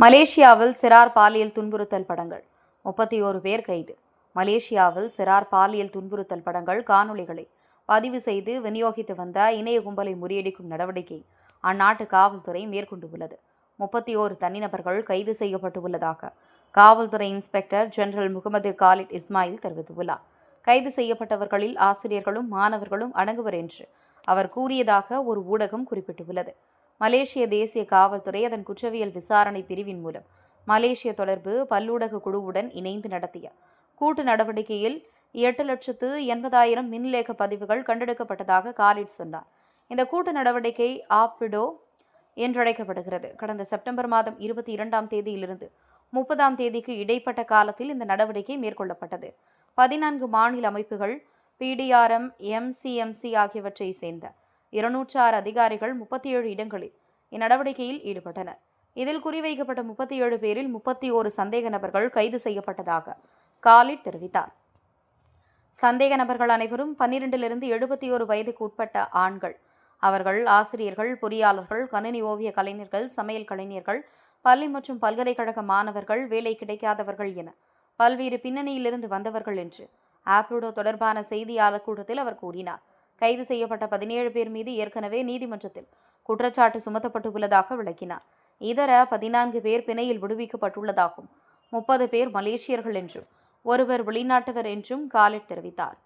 மலேசியாவில் சிறார் பாலியல் துன்புறுத்தல் படங்கள். முப்பத்தி ஓரு பேர் கைது. மலேசியாவில் சிறார் பாலியல் துன்புறுத்தல் படங்கள் காணொளிகளை பதிவு செய்து விநியோகித்து வந்த இணைய கும்பலை முறியடிக்கும் நடவடிக்கை அந்நாட்டு காவல்துறை மேற்கொண்டுள்ளது முப்பத்தி ஓரு தனிநபர்கள் கைது செய்யப்பட்டுள்ளதாக காவல்துறை inspector general Mohamed Khalid Ismail தெரிவித்துள்ளார். கைது செய்யப்பட்டவர்களில் ஆசிரியர்களும் மாணவர்களும் அடங்குவர் என்று அவர் கூறியதாக ஒரு ஊடகம் குறிப்பிட்டுள்ளது. மலேசிய தேசிய காவல்துறை அதன் குற்றவியல் விசாரணை பிரிவின் மூலம் மலேசிய தொடர்பு பல்லூடக குழுவுடன் இணைந்து நடத்திய கூட்டு நடவடிக்கையில் எட்டு லட்சத்து எண்பதாயிரம் மின்லேக பதிவுகள் கண்டெடுக்கப்பட்டதாக காலிட் சொன்னார். இந்த கூட்டு நடவடிக்கை ஆப்பிடோ என்றழைக்கப்படுகிறது. கடந்த செப்டம்பர் மாதம் இருபத்தி இரண்டாம் தேதியிலிருந்து முப்பதாம் தேதிக்கு இடைப்பட்ட காலத்தில் இந்த நடவடிக்கை மேற்கொள்ளப்பட்டது. பதினான்கு மாநில அமைப்புகள் பிடிஆர்எம் எம்சிஎம்சி ஆகியவற்றை சேர்ந்த இருநூற்று ஆறு அதிகாரிகள் முப்பத்தி ஏழு இடங்களில் இந்நடவடிக்கையில் ஈடுபட்டனர். இதில் குறிவைக்கப்பட்ட முப்பத்தி ஏழு பேரில் முப்பத்தி ஓரு சந்தேக நபர்கள் கைது செய்யப்பட்டதாக காலிட் தெரிவித்தார். சந்தேக நபர்கள் அனைவரும் பன்னிரண்டிலிருந்து எழுபத்தி ஓரு வயதுக்கு உட்பட்ட ஆண்கள். அவர்கள் ஆசிரியர்கள் பொறியாளர்கள் கணினி ஓவிய கலைஞர்கள் சமையல் கலைஞர்கள் பள்ளி மற்றும் பல்கலைக்கழக மாணவர்கள் வேலை கிடைக்காதவர்கள் என பல்வேறு பின்னணியிலிருந்து வந்தவர்கள் என்று ஆப்ரூடோ தொடர்பான செய்தியாளர் கூட்டத்தில் அவர் கூறினார். கைது செய்யப்பட்ட பதினேழு பேர் மீது ஏற்கனவே நீதிமன்றத்தில் குற்றச்சாட்டு சுமத்தப்பட்டுள்ளதாக விளக்கினார். இதர பதினான்கு பேர் பிணையில் விடுவிக்கப்பட்டுள்ளதாகவும் முப்பது பேர் மலேசியர்கள் என்றும் ஒருவர் வெளிநாட்டவர் என்றும் காலிட் தெரிவித்தார்.